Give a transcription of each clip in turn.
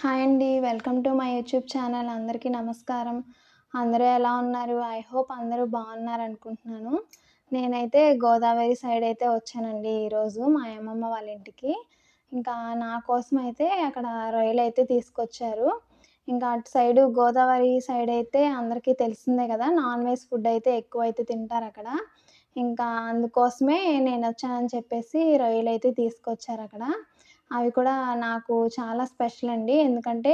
Hi అండి. Welcome to my YouTube channel. అందరికీ నమస్కారం. అందరూ ఎలా ఉన్నారు? ఐ హోప్ అందరూ బాగున్నారు అనుకుంటున్నాను. నేనైతే గోదావరి సైడ్ అయితే వచ్చానండి ఈరోజు మా అమ్మమ్మ వాళ్ళ ఇంటికి. ఇంకా నా కోసం అయితే అక్కడ రొయ్యలు అయితే తీసుకొచ్చారు. ఇంకా అటు సైడు గోదావరి సైడ్ అయితే అందరికీ తెలిసిందే కదా నాన్ వెజ్ ఫుడ్ అయితే ఎక్కువ అయితే తింటారు అక్కడ. ఇంకా అందుకోసమే నేను వచ్చానని చెప్పేసి రొయ్యలు అయితే తీసుకొచ్చారు అక్కడ. అవి కూడా నాకు చాలా స్పెషల్ అండి. ఎందుకంటే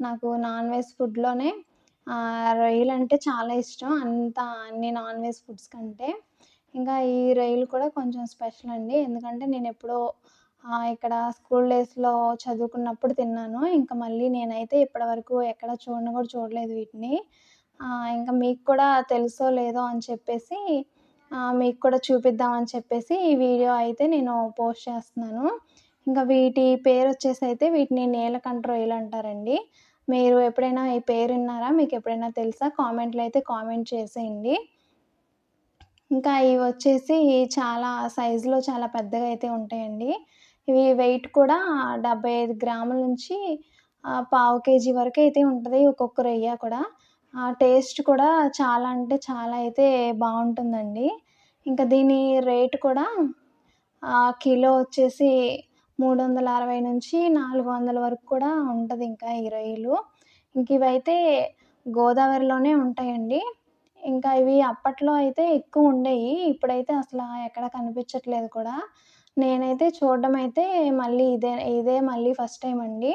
నాకు నాన్ వెజ్ ఫుడ్లోనే రొయ్యలు అంటే చాలా ఇష్టం. అంత అన్ని నాన్ వెజ్ ఫుడ్స్ కంటే. ఇంకా ఈ రొయ్యలు కూడా కొంచెం స్పెషల్ అండి. ఎందుకంటే నేను ఎప్పుడో ఇక్కడ స్కూల్ డేస్లో చదువుకున్నప్పుడు తిన్నాను. ఇంకా మళ్ళీ నేనైతే ఇప్పటివరకు ఎక్కడ చూడను కూడా చూడలేదు వీటిని. ఇంకా మీకు కూడా తెలుసో లేదో అని చెప్పేసి మీకు కూడా చూపిద్దామని చెప్పేసి ఈ వీడియో అయితే నేను పోస్ట్ చేస్తున్నాను. ఇంకా వీటి పేరు వచ్చేసి అయితే వీటిని నీలకంఠ రొయ్యలు అంటారండి. మీరు ఎప్పుడైనా ఈ పేరు విన్నారా? మీకు ఎప్పుడైనా తెలుసా? కామెంట్లో అయితే కామెంట్ చేసేయండి. ఇంకా ఇవి వచ్చేసి చాలా సైజులో చాలా పెద్దగా అయితే ఉంటాయండి. ఇవి వెయిట్ కూడా డెబ్బై ఐదు గ్రాముల నుంచి పావు కేజీ వరకు అయితే ఉంటుంది ఒక్కొక్క రొయ్య కూడా. టేస్ట్ కూడా చాలా అంటే చాలా అయితే బాగుంటుందండి. ఇంకా దీని రేట్ కూడా కిలో వచ్చేసి మూడు వందల అరవై నుంచి నాలుగు వందల వరకు కూడా ఉంటుంది ఇంకా ఈ రొయ్యలు ఇంక ఇవైతే గోదావరిలోనే ఉంటాయండి. ఇంకా ఇవి అప్పట్లో అయితే ఎక్కువ ఉండేవి ఇప్పుడైతే అసలు ఎక్కడ కనిపించట్లేదు కూడా. నేనైతే చూడడం అయితే మళ్ళీ ఇదే ఇదే మళ్ళీ ఫస్ట్ టైం అండి.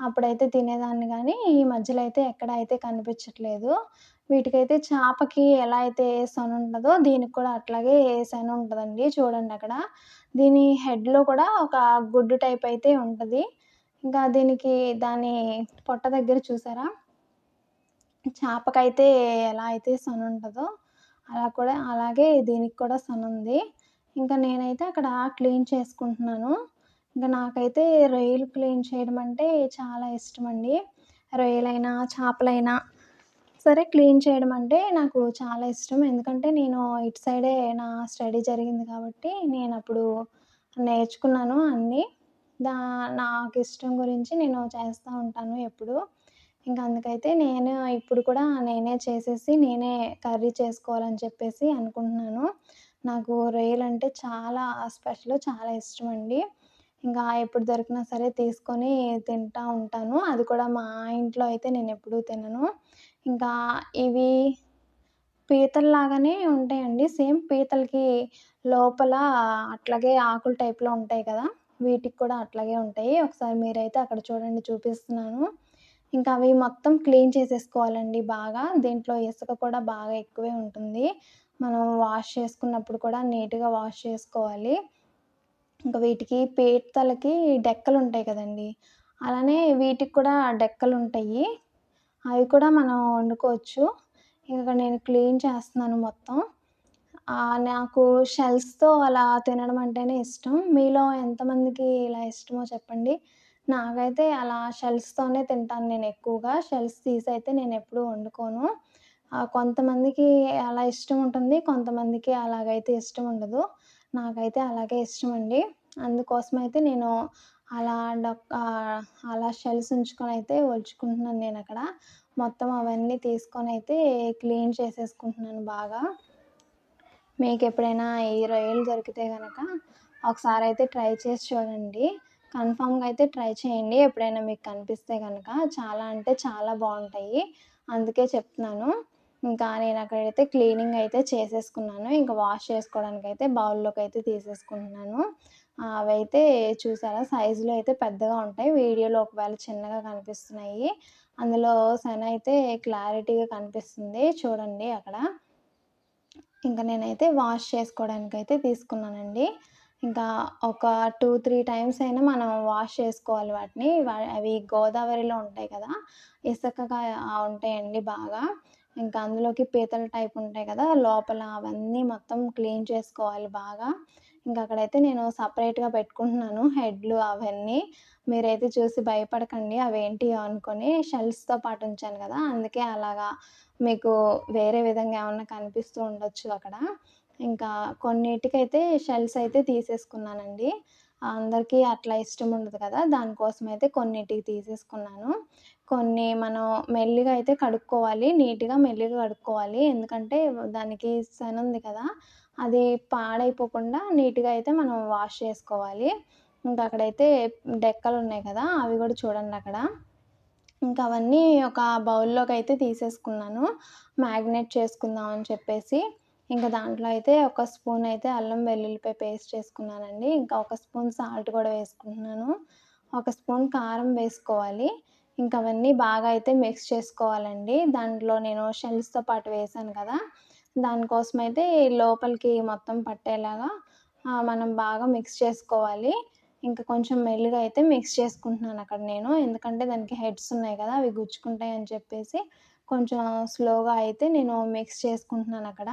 అప్పుడైతే తినేదాన్ని కానీ ఈ మధ్యలో అయితే ఎక్కడ అయితే కనిపించట్లేదు. వీటికైతే చేపకి ఎలా అయితే సొన ఉంటుందో దీనికి కూడా అట్లాగే సొన ఉంటుందండి చూడండి అక్కడ. దీని హెడ్లో కూడా ఒక గుడ్డు టైప్ అయితే ఉంటుంది. ఇంకా దీనికి దాని పొట్ట దగ్గర చూసారా? చేపకైతే ఎలా అయితే సన్ ఉంటుందో అలా కూడా అలాగే దీనికి కూడా సన్ ఉంది. ఇంకా నేనైతే అక్కడ క్లీన్ చేసుకుంటున్నాను. ఇంకా నాకైతే రొయ్యలు క్లీన్ చేయడం అంటే చాలా ఇష్టం అండి. రొయ్యలైనా చేపలైనా సరే క్లీన్ చేయడం అంటే నాకు చాలా ఇష్టం. ఎందుకంటే నేను ఇటు సైడే నా స్టడీ జరిగింది కాబట్టి నేను అప్పుడు నేర్చుకున్నాను అన్నీ. దా నాకు ఇష్టం గురించి నేను చేస్తూ ఉంటాను ఎప్పుడు. ఇంకా అందుకైతే నేను ఇప్పుడు కూడా నేనే చేసేసి నేనే కర్రీ చేసుకోవాలని చెప్పేసి అనుకుంటున్నాను. నాకు రొయ్యలు అంటే చాలా స్పెషల్ చాలా ఇష్టం అండి. ఇంకా ఎప్పుడు దొరికినా సరే తీసుకొని తింటూ ఉంటాను. అది కూడా మా ఇంట్లో అయితే నేను ఎప్పుడూ తినను. ఇంకా ఇవి పీతల్లాగానే ఉంటాయండి. సేమ్ పీతలకి లోపల అట్లాగే ఆకుల టైప్లో ఉంటాయి కదా వీటికి కూడా అట్లాగే ఉంటాయి. ఒకసారి మీరైతే అక్కడ చూడండి చూపిస్తున్నాను. ఇంకా అవి మొత్తం క్లీన్ చేసేసుకోవాలండి బాగా. దీంట్లో ఇసుక కూడా బాగా ఎక్కువే ఉంటుంది. మనం వాష్ చేసుకున్నప్పుడు కూడా నీట్గా వాష్ చేసుకోవాలి. ఇంకా వీటికి పీతలకి డెక్కలు ఉంటాయి కదండి అలానే వీటికి కూడా డెక్కలు ఉంటాయి అవి కూడా మనం వండుకోవచ్చు. ఇంకా నేను క్లీన్ చేస్తున్నాను మొత్తం. నాకు షెల్స్తో అలా తినడం అంటేనే ఇష్టం. మీలో ఎంతమందికి ఇలా ఇష్టమో చెప్పండి. నాకైతే అలా షెల్స్తోనే తింటాను నేను ఎక్కువగా. షెల్స్ తీసి అయితే నేను ఎప్పుడూ వండుకోను. కొంతమందికి అలా ఇష్టం ఉంటుంది. కొంతమందికి అలాగైతే ఇష్టం ఉండదు. నాకైతే అలాగే ఇష్టం అండి అందుకోసం అయితే నేను అలా అలా షెల్స్ ఉంచుకొని అయితే ఒలుచుకుంటున్నాను నేను అక్కడ. మొత్తం అవన్నీ తీసుకొని అయితే క్లీన్ చేసేసుకుంటున్నాను బాగా. మీకు ఎప్పుడైనా ఈ రొయ్యలు దొరికితే కనుక ఒకసారి అయితే ట్రై చేసి చూడండి. కన్ఫామ్గా అయితే ట్రై చేయండి. ఎప్పుడైనా మీకు కనిపిస్తే కనుక చాలా అంటే చాలా బాగుంటాయి. అందుకే చెప్తున్నాను. ఇంకా నేను అక్కడైతే క్లీనింగ్ అయితే చేసేసుకున్నాను. ఇంకా వాష్ చేసుకోవడానికి అయితే బౌల్లోకి అయితే తీసేసుకుంటున్నాను. అవి అయితే చూసారా? సైజులో అయితే పెద్దగా ఉంటాయి. వీడియోలో ఒకవేళ చిన్నగా కనిపిస్తున్నాయి. అందులో సన్ అయితే క్లారిటీగా కనిపిస్తుంది. చూడండి అక్కడ. ఇంకా నేనైతే వాష్ చేసుకోవడానికి అయితే తీసుకున్నానండి. ఇంకా ఒక టూ త్రీ టైమ్స్ అయినా మనం వాష్ చేసుకోవాలి వాటిని. అవి గోదావరిలో ఉంటాయి కదా. ఇసుకగా ఉంటాయండి బాగా. ఇంకా అందులోకి పీతల టైప్ ఉంటాయి కదా. లోపల అవన్నీ మొత్తం క్లీన్ చేసుకోవాలి బాగా. ఇంకా అక్కడైతే నేను సపరేట్గా పెట్టుకుంటున్నాను హెడ్లు అవన్నీ. మీరైతే చూసి భయపడకండి అవేంటి అనుకొని షెల్స్తో పాటు ఉంచాను కదా అందుకే అలాగా మీకు వేరే విధంగా ఏమన్నా కనిపిస్తూ ఉండొచ్చు అక్కడ. ఇంకా కొన్నిటికైతే షెల్స్ అయితే తీసేసుకున్నానండి. అందరికీ అట్లా ఇష్టం ఉండదు కదా దానికోసం అయితే కొన్నిటికి తీసేసుకున్నాను. కొన్ని మనం మెల్లిగా అయితే కడుక్కోవాలి నీట్గా మెల్లిగా కడుక్కోవాలి. ఎందుకంటే దానికి సన్ ఉంది కదా అది పాడైపోకుండా నీట్గా అయితే మనం వాష్ చేసుకోవాలి. ఇంకా అక్కడైతే డెక్కలు ఉన్నాయి కదా అవి కూడా చూడండి అక్కడ. ఇంకా అవన్నీ ఒక బౌల్లోకి అయితే తీసేసుకున్నాను. మ్యాగ్నేట్ చేసుకుందాం అని చెప్పేసి. ఇంకా దాంట్లో అయితే ఒక స్పూన్ అయితే అల్లం వెల్లుల్లిపాయ పేస్ట్ వేసుకున్నానండి ఇంకా ఒక స్పూన్ సాల్ట్ కూడా వేసుకుంటున్నాను. ఒక స్పూన్ కారం వేసుకోవాలి. ఇంకా అవన్నీ బాగా అయితే మిక్స్ చేసుకోవాలండి. దాంట్లో నేను షెల్స్తో పాటు వేసాను కదా దానికోసం అయితే లోపలికి మొత్తం పట్టేలాగా మనం బాగా మిక్స్ చేసుకోవాలి. ఇంకా కొంచెం మెల్లిగా అయితే మిక్స్ చేసుకుంటున్నాను అక్కడ నేను. ఎందుకంటే దానికి హెడ్స్ ఉన్నాయి కదా అవి గుచ్చుకుంటాయి అని చెప్పేసి కొంచెం స్లోగా అయితే నేను మిక్స్ చేసుకుంటున్నాను అక్కడ.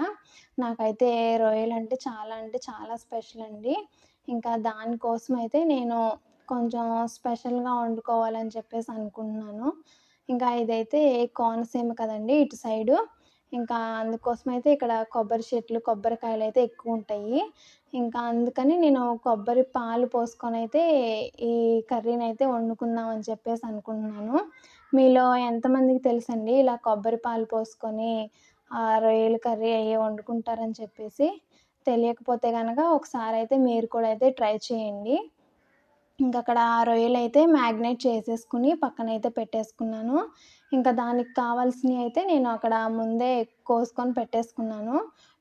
నాకైతే రొయ్యలు అంటే చాలా అంటే చాలా స్పెషల్ అండి. ఇంకా దానికోసం అయితే నేను కొంచెం స్పెషల్గా వండుకోవాలని చెప్పేసి అనుకుంటున్నాను. ఇంకా ఇదైతే కోనసీమ కదండి ఇటు సైడు. ఇంకా అందుకోసం అయితే ఇక్కడ కొబ్బరి చెట్లు కొబ్బరికాయలు అయితే ఎక్కువ ఉంటాయి ఇంకా అందుకని నేను కొబ్బరి పాలు పోసుకొని అయితే ఈ కర్రీని అయితే వండుకుందాం అని చెప్పేసి అనుకుంటున్నాను. మీలో ఎంతమందికి తెలుసండి ఇలా కొబ్బరి పాలు పోసుకొని రొయ్యల కర్రీ అయ్యి వండుకుంటారని చెప్పేసి? తెలియకపోతే కనుక ఒకసారి అయితే మీరు కూడా అయితే ట్రై చేయండి. ఇంకా అక్కడ రొయ్యలు అయితే మ్యాగ్నేట్ చేసేసుకుని పక్కన అయితే పెట్టేసుకున్నాను. ఇంకా దానికి కావాల్సినవి అయితే నేను అక్కడ ముందే కోసుకొని పెట్టేసుకున్నాను.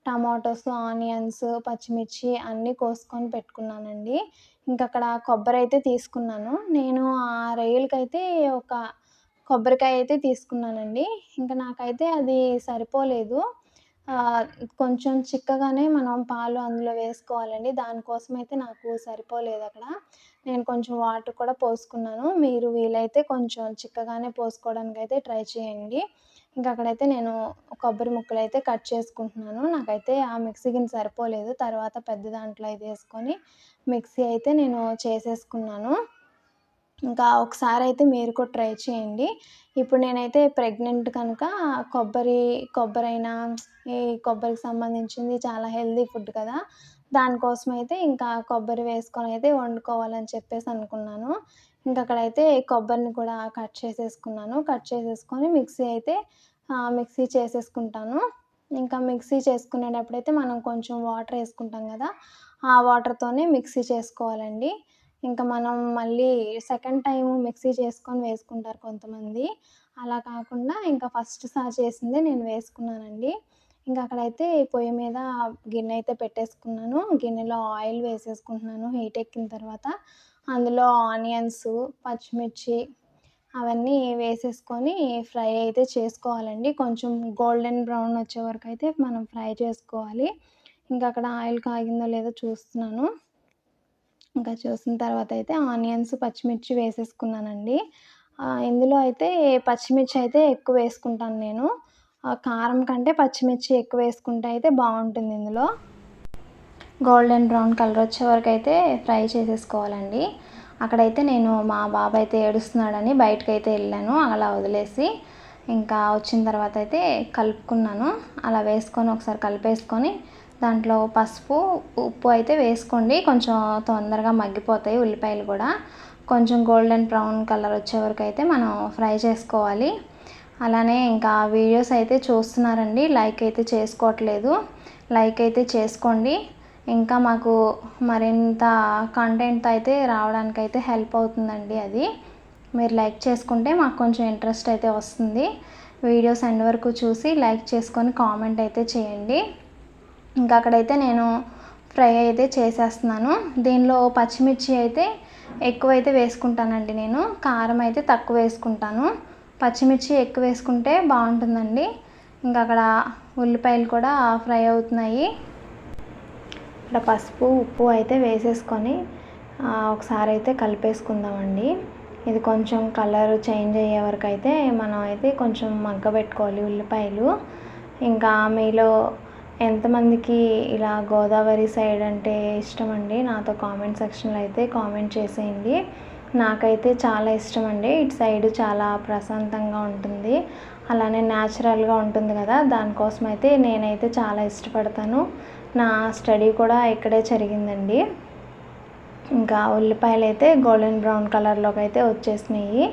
టమాటోస్ ఆనియన్స్ పచ్చిమిర్చి అన్నీ కోసుకొని పెట్టుకున్నానండి. ఇంకా అక్కడ కొబ్బరి అయితే తీసుకున్నాను. నేను ఆ రొయ్యలకైతే ఒక కొబ్బరికాయ అయితే తీసుకున్నానండి. ఇంకా నాకైతే అది సరిపోలేదు. కొంచెం చిక్కగానే మనం పాలు అందులో వేసుకోవాలండి. దానికోసం అయితే నాకు సరిపోలేదు అక్కడ నేను కొంచెం వాటర్ కూడా పోసుకున్నాను. మీరు వీలైతే కొంచెం చిక్కగానే పోసుకోవడానికి అయితే ట్రై చేయండి. ఇంకా అక్కడైతే నేను కొబ్బరి ముక్కలు అయితే కట్ చేసుకుంటున్నాను. నాకైతే ఆ మిక్సీ గిన్నె సరిపోలేదు. తర్వాత పెద్ద దాంట్లో అయితే వేసుకొని మిక్సీ అయితే నేను చేసేసుకున్నాను. ఇంకా ఒకసారి అయితే మీరు కూడా ట్రై చేయండి. ఇప్పుడు నేనైతే ప్రెగ్నెంట్ కనుక కొబ్బరి కొబ్బరి అయినా ఈ కొబ్బరికి సంబంధించింది చాలా హెల్దీ ఫుడ్ కదా. దానికోసం అయితే ఇంకా కొబ్బరి వేసుకొని అయితే వండుకోవాలని చెప్పేసి అనుకున్నాను. ఇంకా అక్కడైతే కొబ్బరిని కూడా కట్ చేసేసుకున్నాను. కట్ చేసేసుకొని మిక్సీ అయితే మిక్సీ చేసేసుకుంటాను. ఇంకా మిక్సీ చేసుకునేటప్పుడు అయితే మనం కొంచెం వాటర్ వేసుకుంటాం కదా ఆ వాటర్తోనే మిక్సీ చేసుకోవాలండి. ఇంకా మనం మళ్ళీ సెకండ్ టైం మిక్సీ చేసుకొని వేసుకుంటారు కొంతమంది. అలా కాకుండా ఇంకా ఫస్ట్ సారి చేసిందే నేను వేసుకున్నానండి. ఇంకా అక్కడైతే పొయ్యి మీద గిన్నె అయితే పెట్టేసుకున్నాను. గిన్నెలో ఆయిల్ వేసేసుకుంటున్నాను హీట్ ఎక్కిన తర్వాత. అందులో ఆనియన్స్ పచ్చిమిర్చి అవన్నీ వేసేసుకొని ఫ్రై అయితే చేసుకోవాలండి. కొంచెం గోల్డెన్ బ్రౌన్ వచ్చే వరకు అయితే మనం ఫ్రై చేసుకోవాలి. ఇంకా అక్కడ ఆయిల్ కాగిందో లేదో చూస్తున్నాను. ఇంకా చూసిన తర్వాత అయితే ఆనియన్స్ పచ్చిమిర్చి వేసేసుకున్నానండి. ఇందులో అయితే పచ్చిమిర్చి అయితే ఎక్కువ వేసుకుంటాను నేను. కారం కంటే పచ్చిమిర్చి ఎక్కువ వేసుకుంటే అయితే బాగుంటుంది ఇందులో. గోల్డెన్ బ్రౌన్ కలర్ వచ్చే వరకు అయితే ఫ్రై చేసేసుకోవాలండి. అక్కడైతే నేను మా బాబాయ్ అయితే ఏడుస్తున్నాడని బయటకు అయితే వెళ్ళాను అలా వదిలేసి ఇంకా వచ్చిన తర్వాత అయితే కలుపుకున్నాను. అలా వేసుకొని ఒకసారి కలిపేసుకొని దాంట్లో పసుపు ఉప్పు అయితే వేసుకోండి. కొంచెం తొందరగా మగ్గిపోతాయి ఉల్లిపాయలు కూడా. కొంచెం గోల్డెన్ బ్రౌన్ కలర్ వచ్చే వరకు అయితే మనం ఫ్రై చేసుకోవాలి. అలానే ఇంకా వీడియోస్ అయితే చూస్తున్నారండి. లైక్ అయితే చేసుకోవట్లేదు. లైక్ అయితే చేసుకోండి. ఇంకా మాకు మరింత కంటెంట్ అయితే రావడానికి అయితే హెల్ప్ అవుతుందండి అది. మీరు లైక్ చేసుకుంటే మాకు కొంచెం ఇంట్రెస్ట్ అయితే వస్తుంది. వీడియోస్ ఎండ్ వరకు చూసి లైక్ చేసుకొని కామెంట్ అయితే చేయండి. ఇంకా అక్కడైతే నేను ఫ్రై అయితే చేసేస్తున్నాను. దీనిలో పచ్చిమిర్చి అయితే ఎక్కువైతే వేసుకుంటానండి నేను. కారం అయితే తక్కువ వేసుకుంటాను. పచ్చిమిర్చి ఎక్కువ వేసుకుంటే బాగుంటుందండి. ఇంకా అక్కడ ఉల్లిపాయలు కూడా ఫ్రై అవుతున్నాయి. ఇక్కడ పసుపు ఉప్పు అయితే వేసేసుకొని ఒకసారి అయితే కలిపేసుకుందామండి. ఇది కొంచెం కలర్ చేంజ్ అయ్యే వరకు అయితే మనం అయితే కొంచెం మగ్గబెట్టుకోవాలి ఉల్లిపాయలు. ఇంకా మీలో ఎంతమందికి ఇలా గోదావరి సైడ్ అంటే ఇష్టం అండి నాతో కామెంట్ సెక్షన్లో అయితే కామెంట్ చేసేయండి. నాకైతే చాలా ఇష్టం అండి ఇటు సైడ్ చాలా ప్రశాంతంగా ఉంటుంది. అలానే న్యాచురల్గా ఉంటుంది కదా. దానికోసం అయితే నేనైతే చాలా ఇష్టపడతాను. నా స్టడీ కూడా ఇక్కడే జరిగిందండి. ఇంకా ఉల్లిపాయలు అయితే గోల్డెన్ బ్రౌన్ కలర్లోకి అయితే వచ్చేసినాయి.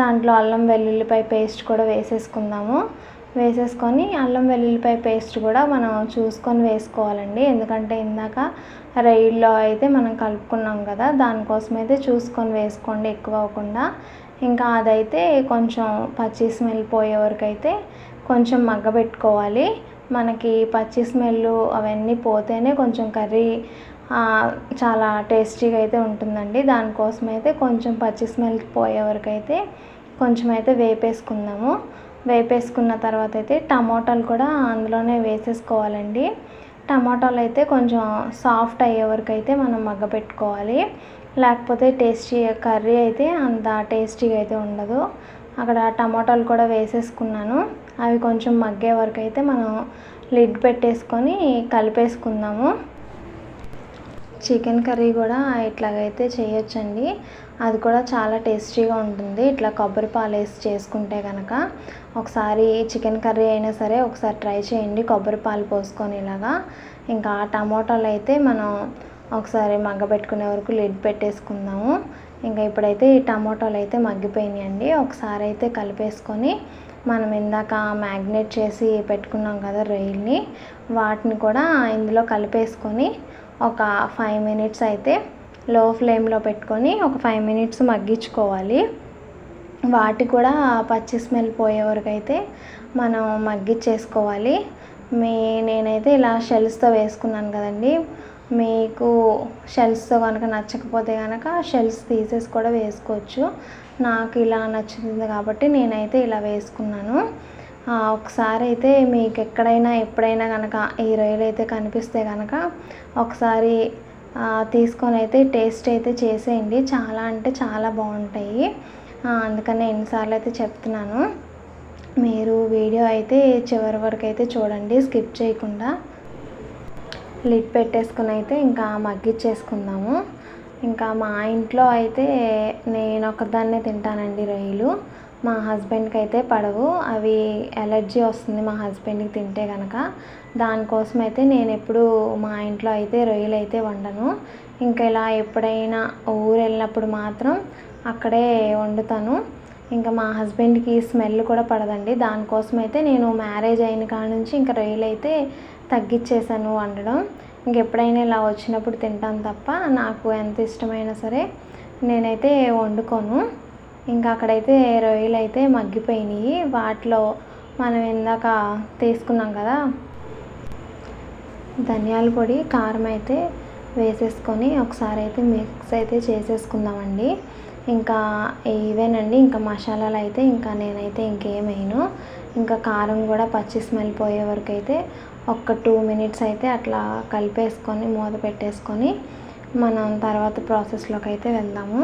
దాంట్లో అల్లం వెల్లుల్లిపాయ పేస్ట్ కూడా వేసేసుకుందాము. వేసేసుకొని అల్లం వెల్లుల్లిపాయ పేస్ట్ కూడా మనం చూసుకొని వేసుకోవాలండి. ఎందుకంటే ఇందాక రైల్లో అయితే మనం కలుపుకున్నాం కదా దానికోసం అయితే చూసుకొని వేసుకోండి ఎక్కువ అవ్వకుండా ఇంకా అదైతే కొంచెం పచ్చి స్మెల్ పోయే వరకు అయితే కొంచెం మగ్గబెట్టుకోవాలి. మనకి పచ్చి స్మెల్ అవన్నీ పోతేనే కొంచెం కర్రీ చాలా టేస్టీగా అయితే ఉంటుందండి. దానికోసం అయితే కొంచెం పచ్చి స్మెల్ పోయే వరకు అయితే కొంచెం అయితే వేపేసుకుందాము. వేపేసుకున్న తర్వాత అయితే టమోటాలు కూడా అందులోనే వేసేసుకోవాలండి. టమాటాలు అయితే కొంచెం సాఫ్ట్ అయ్యే వరకు అయితే మనం మగ్గపెట్టుకోవాలి. లేకపోతే టేస్టీ కర్రీ అయితే అంత టేస్టీగా అయితే ఉండదు. అక్కడ టమాటాలు కూడా వేసేసుకున్నాను. అవి కొంచెం మగ్గే వరకు అయితే మనం లిడ్ పెట్టేసుకొని కలిపేసుకుందాము. చికెన్ కర్రీ కూడా ఇట్లాగైతే చేయొచ్చండి. అది కూడా చాలా టేస్టీగా ఉంటుంది. ఇట్లా కొబ్బరి పాలు వేసి చేసుకుంటే కనుక ఒకసారి చికెన్ కర్రీ అయినా సరే ఒకసారి ట్రై చేయండి. కొబ్బరి పాలు పోసుకొని ఇలాగా. ఇంకా టమోటాలు అయితే మనం ఒకసారి మగ్గబెట్టుకునే వరకు లిడ్ పెట్టేసుకుందాము. ఇంకా ఇప్పుడైతే ఈ టమోటాలు అయితే మగ్గిపోయినాయండి. ఒకసారి అయితే కలిపేసుకొని మనం ఇందాక మ్యాగ్నేట్ చేసి పెట్టుకున్నాం కదా రొయ్యల్ని వాటిని కూడా ఇందులో కలిపేసుకొని ఒక ఫైవ్ మినిట్స్ అయితే లో ఫ్లేమ్లో పెట్టుకొని ఒక ఫైవ్ మినిట్స్ మగ్గించుకోవాలి. వాటి కూడా పచ్చి స్మెల్ పోయే వరకు అయితే మనం మగ్గిచ్చేసుకోవాలి. మీ నేనైతే ఇలా షెల్స్తో వేసుకున్నాను కదండి. మీకు షెల్స్తో కనుక నచ్చకపోతే కనుక షెల్స్ తీసేసి కూడా వేసుకోవచ్చు. నాకు ఇలా నచ్చింది కాబట్టి నేనైతే ఇలా వేసుకున్నాను. ఒకసారి అయితే మీకు ఎక్కడైనా ఎప్పుడైనా కనుక ఈ రొయ్యలు అయితే కనిపిస్తే కనుక ఒకసారి తీసుకొని అయితే టేస్ట్ అయితే చేసేయండి. చాలా అంటే చాలా బాగుంటాయి. అందుకని ఎన్నిసార్లు అయితే చెప్తున్నాను మీరు వీడియో అయితే చివరి వరకు అయితే చూడండి స్కిప్ చేయకుండా. లిడ్ పెట్టేసుకుని అయితే ఇంకా మగ్గిచ్చేసుకుందాము. ఇంకా మా ఇంట్లో అయితే నేను ఒకదాన్నే తింటానండి రొయ్యలు. మా హస్బెండ్కి అయితే పడవు అవి ఎలర్జీ వస్తుంది మా హస్బెండ్కి తింటే కనుక దానికోసం అయితే నేను ఎప్పుడు మా ఇంట్లో అయితే రొయ్యలు అయితే వండను. ఇంకా ఇలా ఎప్పుడైనా ఊరు వెళ్ళినప్పుడు మాత్రం అక్కడే వండుతాను. ఇంకా మా హస్బెండ్కి స్మెల్ కూడా పడదండి. దానికోసం అయితే నేను మ్యారేజ్ అయిన కాడ నుంచి ఇంకా రొయ్యలు అయితే తగ్గించేసాను వండడం. ఇంకెప్పుడైనా ఇలా వచ్చినప్పుడు తింటాను తప్ప నాకు ఎంత ఇష్టమైనా సరే నేనైతే వండుకోను. ఇంకా అక్కడైతే రొయ్యలు అయితే మగ్గిపోయినాయి. వాటిలో మనం ఇందాక తీసుకున్నాం కదా ధనియాల పొడి కారం అయితే వేసేసుకొని ఒకసారి అయితే మిక్స్ అయితే చేసేసుకుందామండి. ఇంకా ఇవేనండి ఇంకా మసాలాలు అయితే ఇంకా నేనైతే ఇంకేమైను ఇంకా కారం కూడా పచ్చి స్మెల్ పోయే వరకు అయితే ఒక టూ మినిట్స్ అయితే అట్లా కలిపేసుకొని మూత పెట్టేసుకొని మనం తర్వాత ప్రాసెస్లోకి అయితే వెళ్దాము.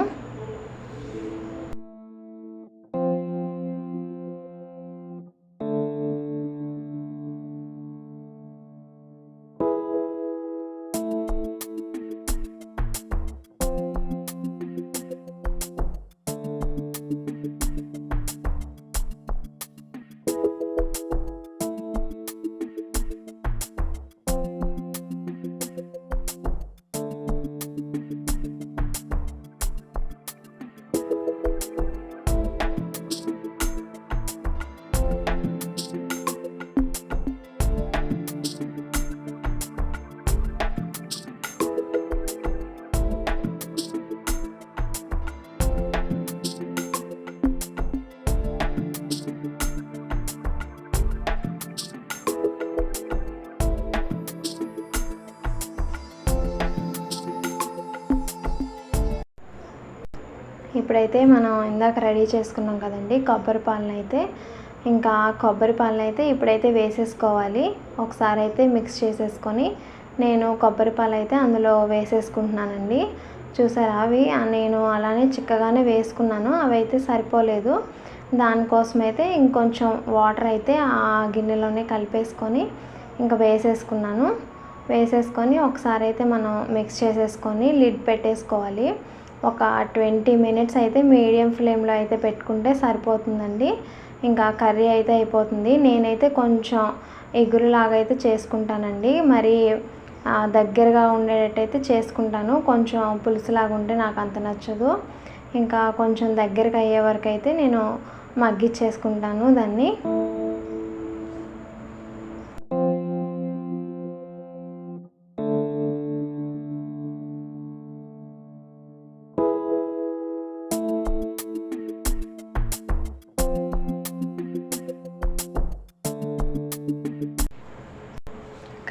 ఇప్పుడైతే మనం ఇందాక రెడీ చేసుకున్నాం కదండి కొబ్బరి పాలన అయితే ఇంకా కొబ్బరి పాలన అయితే ఇప్పుడైతే వేసేసుకోవాలి. ఒకసారి అయితే మిక్స్ చేసేసుకొని నేను కొబ్బరి పాలు అయితే అందులో వేసేసుకుంటున్నానండి. చూసారా అవి? నేను అలానే చిక్కగానే వేసుకున్నాను అవి అయితే సరిపోలేదు. దానికోసం అయితే ఇంకొంచెం వాటర్ అయితే ఆ గిన్నెలోనే కలిపేసుకొని ఇంకా వేసేసుకున్నాను. వేసేసుకొని ఒకసారి అయితే మనం మిక్స్ చేసేసుకొని లిడ్ పెట్టేసుకోవాలి. ఒక ట్వంటీ మినిట్స్ అయితే మీడియం ఫ్లేమ్లో అయితే పెట్టుకుంటే సరిపోతుందండి. ఇంకా కర్రీ అయితే అయిపోతుంది. నేనైతే కొంచెం ఎగురులాగా అయితే చేసుకుంటానండి. మరి దగ్గరగా దగ్గరగా ఉండేటట్టయితే చేసుకుంటాను. కొంచెం పులుసులాగా ఉంటే నాకు అంత నచ్చదు. ఇంకా కొంచెం దగ్గరగా అయ్యే వరకు అయితే నేను మగ్గిచ్చేసుకుంటాను దాన్ని.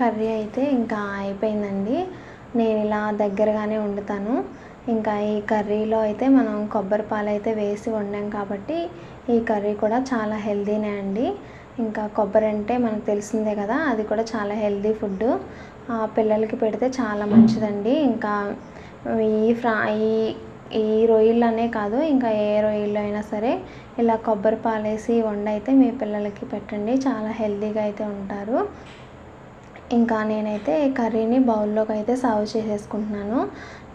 కర్రీ అయితే ఇంకా అయిపోయిందండి. నేను ఇలా దగ్గరగానే వండుతాను. ఇంకా ఈ కర్రీలో అయితే మనం కొబ్బరి పాలు అయితే వేసి వండాం కాబట్టి ఈ కర్రీ కూడా చాలా హెల్దీనే అండి. ఇంకా కొబ్బరి అంటే మనకు తెలిసిందే కదా అది కూడా చాలా హెల్దీ ఫుడ్. పిల్లలకి పెడితే చాలా మంచిదండి. ఇంకా ఈ ఫ్రా ఈ ఈ రొయ్యలనే కాదు ఇంకా ఏ రొయ్యలు అయినా సరే ఇలా కొబ్బరి పాలు వేసి వండైతే మీ పిల్లలకి పెట్టండి. చాలా హెల్దీగా అయితే ఉంటారు. ఇంకా నేనైతే కర్రీని బౌల్లోకి అయితే సర్వ్ చేసేసుకుంటున్నాను.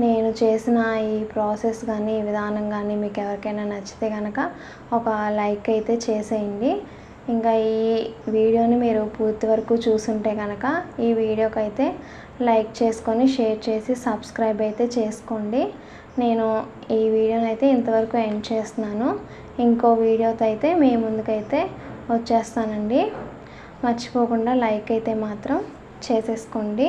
నేను చేసిన ఈ ప్రాసెస్ కానీ ఈ విధానం కానీ మీకు ఎవరికైనా నచ్చితే కనుక ఒక లైక్ అయితే చేసేయండి. ఇంకా ఈ వీడియోని మీరు పూర్తి వరకు చూసుంటే కనుక ఈ వీడియోకి అయితే లైక్ చేసుకొని షేర్ చేసి సబ్స్క్రైబ్ అయితే చేసుకోండి. నేను ఈ వీడియోని అయితే ఇంతవరకు ఎండ్ చేస్తున్నాను. ఇంకో వీడియోతో అయితే మీ ముందుకైతే వచ్చేస్తానండి. మర్చిపోకుండా లైక్ అయితే మాత్రం చేసేసుకోండి.